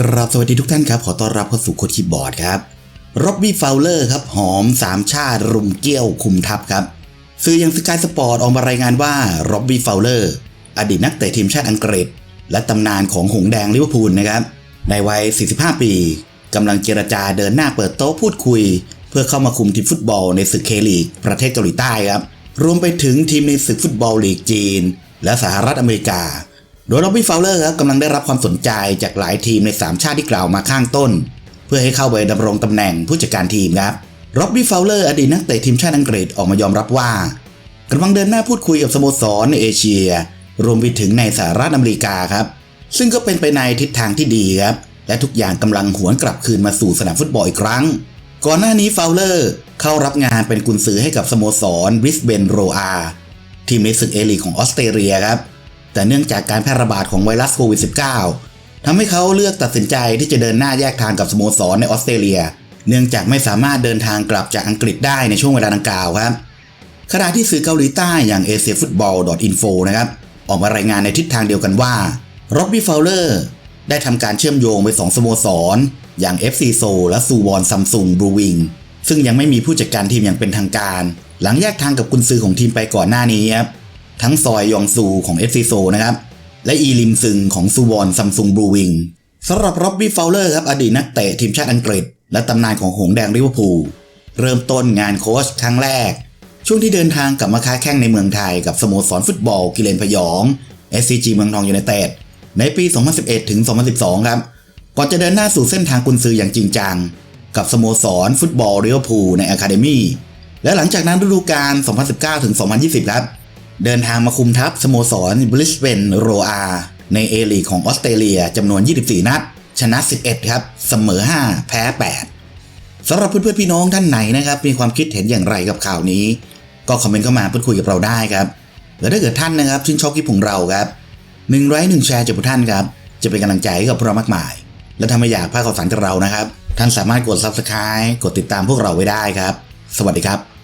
กราบสวัสดีทุกท่านครับ ขอต้อนรับเข้าสู่โคดคีย์บอร์ดครับร็อบบี้ฟาวเลอร์ครับ หอมสามชาติรุมเกี้ยวคุมทัพครับ สื่ออย่างสกายสปอร์ตออกมารายงานว่าร็อบบี้ฟาวเลอร์อดีตนักเตะทีมชาติอังกฤษ และตำนานของหงแดงลิเวอร์พูลนะครับ ในวัย 45 ปีกำลังเจรจาเดินหน้าเปิดโต๊ะพูดคุย เพื่อเข้ามาคุมทีมฟุตบอลในศึกเคลีกประเทศเกาหลีใต้ครับรวมไปถึงทีมในศึกฟุตบอลลีกจีน และสหรัฐอเมริกา โดยล็อบบี้ฟาวเลอร์ครับกำลังได้รับความสนใจจากหลายทีมใน 3 ชาติที่กล่าวมาข้างต้น เพื่อให้เข้าไปดำรงตำแหน่งผู้จัดการทีมครับล็อบบี้ฟาวเลอร์อดีตนักเตะทีมชาติอังกฤษออกมายอมรับว่ากำลังเดินหน้าพูดคุยกับสโมสรในเอเชีย รวมไปถึงในสหรัฐอเมริกาครับ ซึ่งก็เป็นไปในทิศทางที่ดีครับ และทุกอย่างกำลังหวนกลับคืนมาสู่สนามฟุตบอลอีกครั้ง ก่อนหน้านี้ฟาวเลอร์เข้ารับงานเป็นกุนซือให้กับสโมสรบริสเบนโรอาทีมในศึกเอลีของออสเตรเลียครับ แต่เนื่องจากการแพร่ระบาดของไวรัสโควิด -19 ทำให้เขาเลือกตัดสินใจที่จะเดินหน้าแยกทางกับสโมสรในออสเตรเลีย เนื่องจากไม่สามารถเดินทางกลับจากอังกฤษได้ในช่วงเวลาดังกล่าวครับขณะที่สื่อเกาหลีใต้อย่าง Asia Football Info นะครับออกมารายงานในทิศทางเดียวกันว่าร็อบบี้ฟาวเลอร์ได้ทำการเชื่อมโยงไปสองสโมสร อย่าง FC s o และซูวอนซัมซุงบลูวิงซึ่งยังไม่มีผู้จัดการทีมอย่างเป็นทางการ หลังแยกทางกับกุนซือของทีมไปก่อนหน้านี้ครับ ทั้งซอยยองซูของ FC s o นะครับ และอีลิมซึงของซูวอนซัมซุงบลูวิงสำหรับร็อบบี้ฟาวเลอร์ครับอดีตนักเตะทีมชาติอังกฤษ และตำนานของหงแดงลิเวอร์พูลเริ่มต้นงานโค้ชครั้งแรก ช่วงที่เดินทางกลับมาค้าแข่งในเมืองไทยกับสโมสรฟุตบอลกิเลนพยอง SCG เมืองทองยูไนเต็ดในปี 2011 ถึง 2012 ครับ ก่อนจะเดินหน้าสู่เส้นทางกุนซืออย่างจริงจัง กับสโมสรฟุตบอลเรียวพูลในอะคาเดมี่และหลังจากนั้นฤดูกาล 2019 ถึง 2020 ครับ เดินทางมาคุมทัพสโมสรบริสเบนโรอาในเอลีของออสเตรเลียจำนวน 24 นัด ชนะ 11 ครับ เสมอ 5 แพ้ 8สำหรับเพื่อนๆพี่น้องท่านไหนนะครับ มีความคิดเห็นอย่างไรกับข่าวนี้ ก็คอมเมนต์เข้ามาพูดคุยกับเราได้ครับหรือถ้าเกิดท่านนะครับชื่นชอบคลิปของเราครับหนึ่งไลค์หนึ่งแชร์จากพวกท่านครับ จะเป็นกำลังใจให้กับพวกเรามากมาย และถ้าไม่อยากพลาดข่าวสารจากเรานะครับ ท่านสามารถกด subscribe กดติดตามพวกเราไว้ได้ครับ สวัสดีครับ